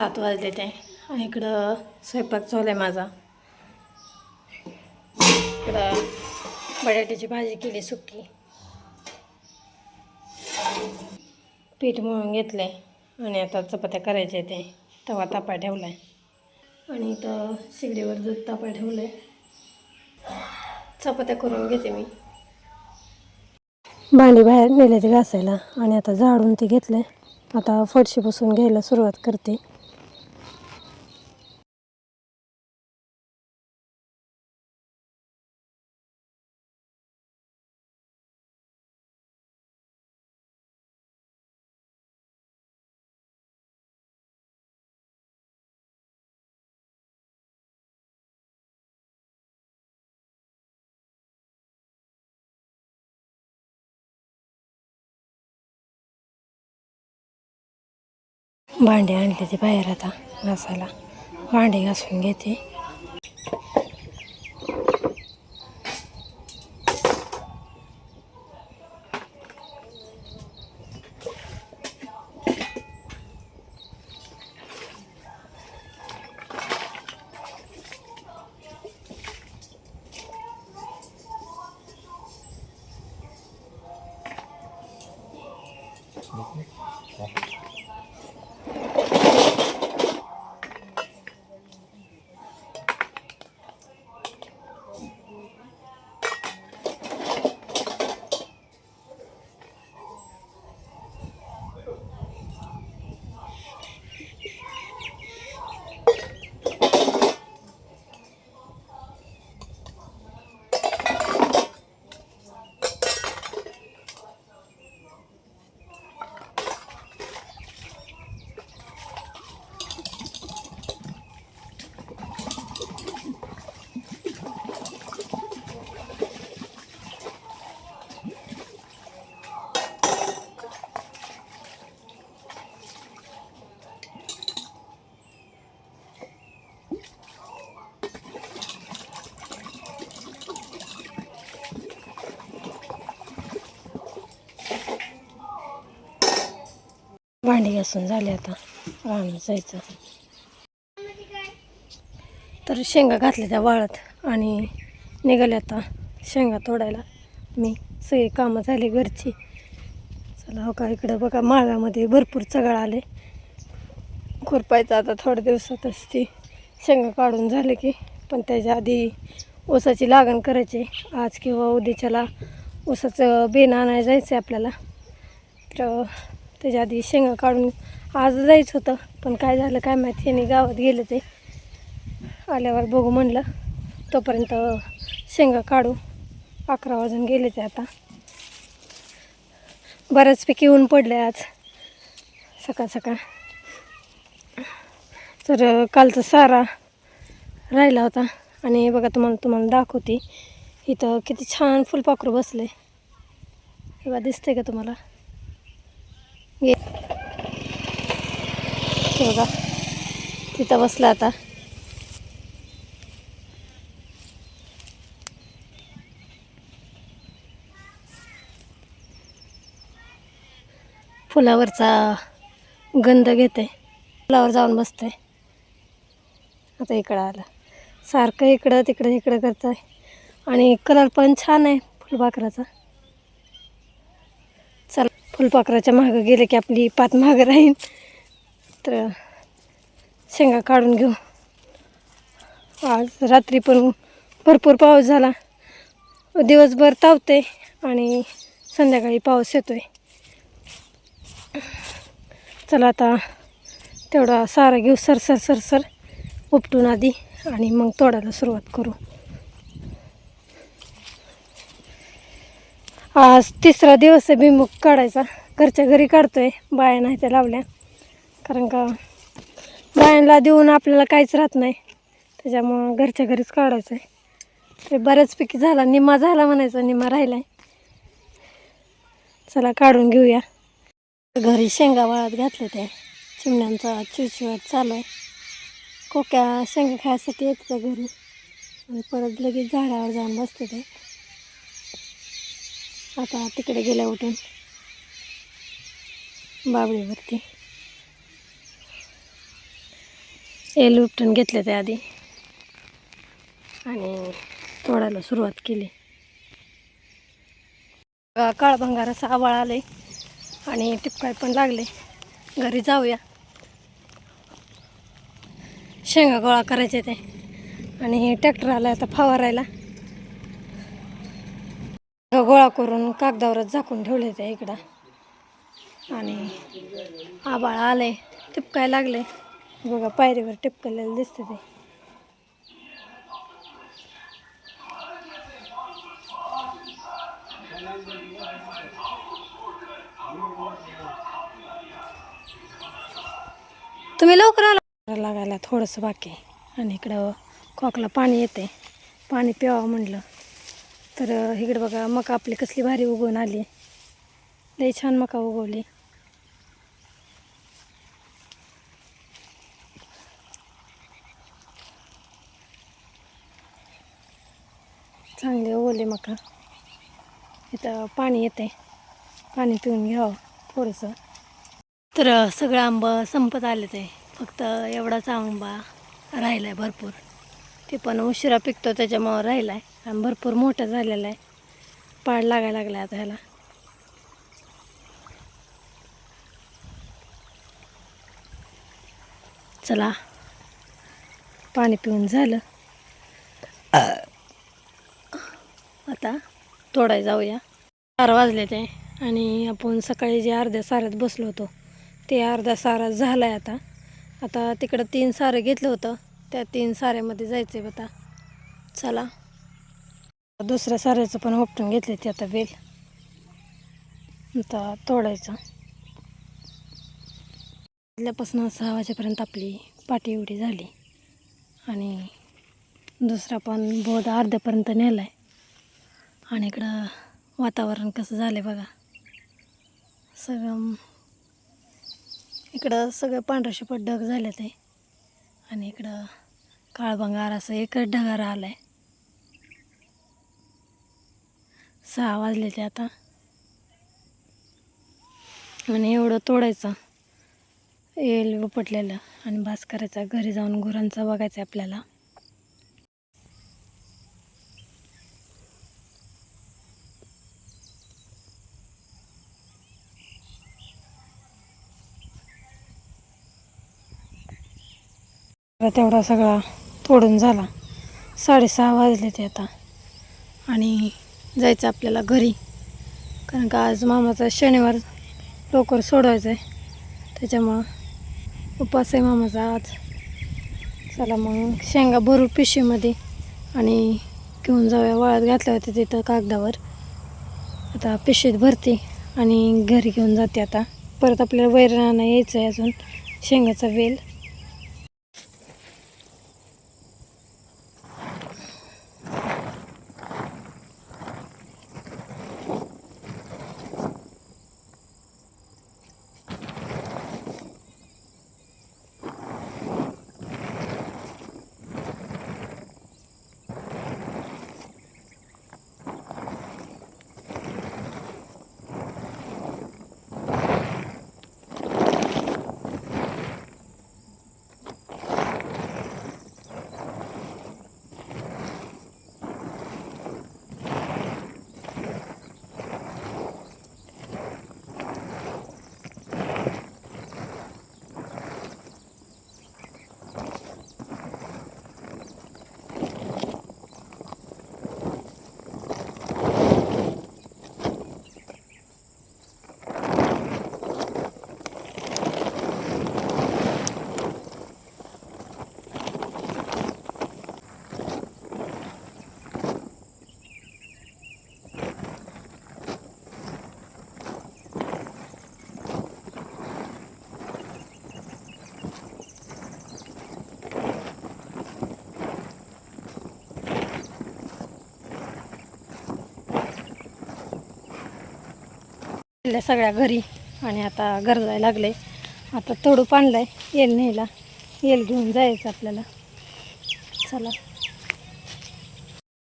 सात वाजले ते. इकडं स्वयंपाक चालू आहे माझा. इकडं बटाट्याची भाजी केली सुकी. पीठ मळून घेतले आणि आता चपात्या करायच्या ते. तवा तापा ठेवला आहे आणि इथं शिगडीवर दूध तापा ठेवलं आहे चपात्या करून घेते मी. भांडी बाहेर नेले ते घासायला. आणि आता झाडून ते घेतले आता फडशी बसून घ्यायला सुरुवात करते. भांडे आणले ते बाहेर आता घासायला. भांडे घासून घेते. भांडी घासून झाले आता. राहणं जायचं. तर शेंगा घातल्या त्या वाळत आणि निघाल्या आता शेंगा तोडायला. मी सगळी कामं झाली घरची. चला हो का इकडं बघा माळामध्ये भरपूर चगळ आले. खुरपायचं आता थोड्या दिवसातच ती शेंगा काढून झाले की पण त्याच्या आधी ऊसाची लागण करायची. आज किंवा उद्याच्याला ऊसाचं बेन आणायला जायचं आहे आपल्याला. तर त्याच्या आधी शेंगा काढून आज जायचं होतं पण काय झालं काय माहिती यांनी गावात गेले ते. आल्यावर बघू म्हणलं तोपर्यंत शेंगा काढू. अकरा वाजून गेले ते आता. बऱ्याचपैकी ऊन पडले आज सकाळ सकाळ. तर कालचा सारा राहिला होता आणि बघा तुम्हाला तुम्हाला दाखवते. इथं किती छान फुलपाखरू बसले. हे बघा दिसतंय का तुम्हाला? बघा. तिथं बसला आता. फुलावरचा गंध घेते. फुलावर जाऊन बसते आता इकडं आलं. सारखं इकडं तिकडं इकडं करतं आहे आणि कलर पण छान आहे फुलबाकराचा. फुलपाखराच्या मागं गेलं की आपली पात मागं राहील तर शेंगा काढून घेऊ. आज रात्री पण भरपूर पाऊस झाला. दिवसभर तावते आणि संध्याकाळी पाऊस येतो आहे चला आता तेवढा सारा घेऊ सर सर. उपटून आधी आणि मग तोडायला सुरुवात करू. आज तिसरा दिवस आहे भीमुख काढायचा. घरच्या घरी काढतोय बाया नाही त्या लावल्या. कारण का बायांना देऊन आपल्याला काहीच राहत नाही. त्याच्यामुळं घरच्या घरीच काढायचं आहे ते बऱ्याचपैकी झाला निम्मा झाला म्हणायचा निम्मा राहिला आहे चला काढून घेऊया. घरी शेंगा वाळत घातले ते चिमण्यांचा चिवचिवाट चालू आहे. कोक्या शेंगा खायसाठी येत त्या घरी. आणि परत लगेच झाडावर जाऊन बसते ते आता तिकडे गेल्या उठून. बाबळीवरती. एल उपटून घेतले ते आधी. आणि तोडायला सुरुवात केली. काळभंगाराचा काळभंगार असं आवाळ आले आणि टिपकाय पण लागले. घरी जाऊया. शेंगा गोळा करायचे ते आणि ट्रॅक्टर आला आता फवारायला. गोळा करून कागदावरच झाकून ठेवले ते इकडं. आणि आबाळ आले टिपकाय लागले बघा पायरीवर टिपकलेलं दिसते ते. तुम्ही लवकर आला. लागायला थोडंसं बाकी आणि इकडं कॉकला पाणी येते पाणी प्यावं म्हटलं तर इकडे बघा मका आपली कसली भारी उगवून आली. लई छान मका उगवली. चांगले उगवले मका. इथं पाणी येते पाणी पिऊन घ्यावं थोडंसं. तर सगळं आंबा संपत आले ते फक्त एवढाच आंबा राहिला आहे भरपूर. ते पण उशिरा पिकतो त्याच्यामुळं राहिला आहे आणि भरपूर मोठा झालेला आहे. पाड लागायला लागला आता ह्याला. चला. पाणी पिऊन झालं. आता तोडाय जाऊया. चार वाजले ते आणि आपण सकाळी जे अर्ध्या साऱ्यात बसलो होतो ते अर्धा सारा झाला आहे आता. आता तिकडं तीन सारं घेतलं होतं. त्या तीन साऱ्यामध्ये जायचं आहे आता. चला. दुसऱ्या साऱ्याचं पण उपटून घेतले ते आता बेल आता तोडायचं. पहिल्यापासून सहा वाजेपर्यंत आपली पाटी एवढी झाली. आणि दुसरा पण बोध अर्ध्यापर्यंत नेला आहे आणि इकडं वातावरण कसं झालं बघा. सगळं इकडं सगळं पांढरशे पट ढग झाले ते. आणि इकडं काळभंगार असं एकच ढगारा आहे सहा वाजले ते आता. आणि एवढं तोडायचं. येल उपटलेलं आणि भास करायचा घरी जाऊन गुरांचा बघायचं आपल्याला. तर तेवढा सगळा तोडून झाला. साडेसहा वाजले ते आता. आणि जायचं आपल्याला घरी. कारण का आज मामाचा शनिवार लवकर सोडवायचं आहे त्याच्यामुळं उपास आहे मामाचा आज. चला मग शेंगा भरू पिशवीमध्ये आणि घेऊन जाऊया. वाळत घातल्या होत्या तिथं कागदावर. आता पिशवीत भरते आणि घरी घेऊन जाते आता. परत आपल्याला वैरण यायचं आहे अजून. शेंगाचा वेल. आल्या सगळ्या घरी. आणि आता गरजायला लागले. आता तोडूप आहे येल न्यायला. येल घेऊन जायचं आपल्याला. चला.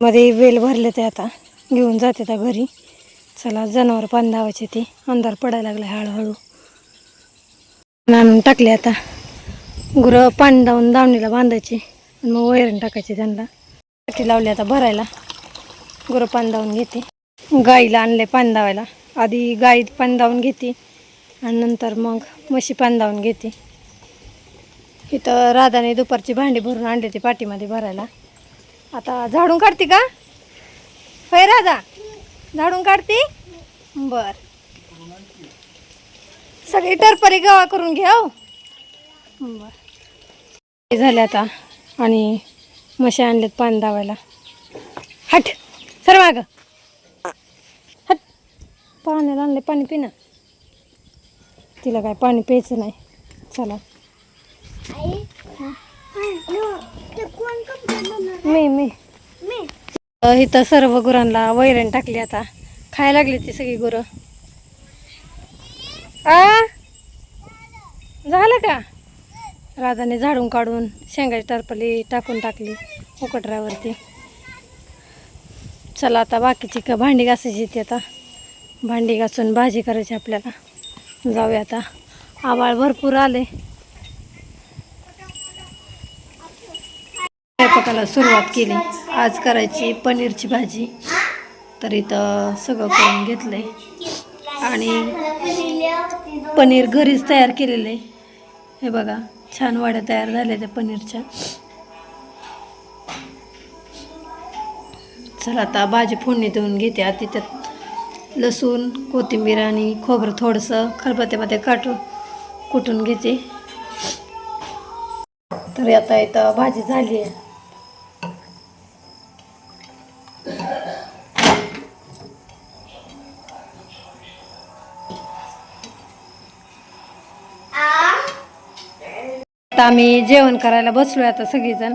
मध्ये वेल भरले ते आता. घेऊन जाते त्या घरी. चला जनावर पान धावायचे ते. अंधार पडायला लागला हळूहळू. आणून टाकले आता. गुरं पाणी धावून दावणीला बांधायची. मग वैरण टाकायची त्यांना. टाकी लावली आता भरायला. गुरं पाणी धावून घेते. गाईला आणले पाणी दावायला आधी गाई पाणी घेते आणि नंतर मग म्हशी पाणी घेते. इथं राधाने दुपारची भांडी भरून आणली ती पाठीमध्ये भरायला. आता झाडून काढते का? होय राधा झाडून काढते? बर. सगळी टरपरी गवा करून घ्या हो. बर. हे झाले आता आणि म्हशी आणल्यात पाणी दावायला. हट सर माग. पाण्याला आणले पाणी पिणं तिला काय पाणी प्यायचं नाही. चला. मी मी. इथं सर्व गुरांना वैरण टाकली आता. खायला लागली ती सगळी गुरं. आ? झालं का? राधाने झाडून काढून शेंगाची टरपली टाकून टाकली उकटऱ्यावरती चला आता बाकीची का भांडी घासायची ती आता. भांडी घासून भाजी करायची आपल्याला. जाऊया आता. आवाळ भरपूर आले. स्वयंपाकाला सुरुवात केली. आज करायची पनीरची भाजी. तर इथं सगळं करून घेतलंय. आणि पनीर घरीच तयार केलेलं आहे हे बघा छान वाड्या तयार झाल्या त्या पनीरच्या. चला आता भाजी फोडणी देऊन घेते. आता त्यात लसूण कोथिंबीर आणि खोबरं थोडंसं खलबत्त्यामध्ये काटून कुटून घेते. तर आता इथं भाजी झाली आहे. आता आम्ही जेवण करायला बसलोय आता सगळीजण.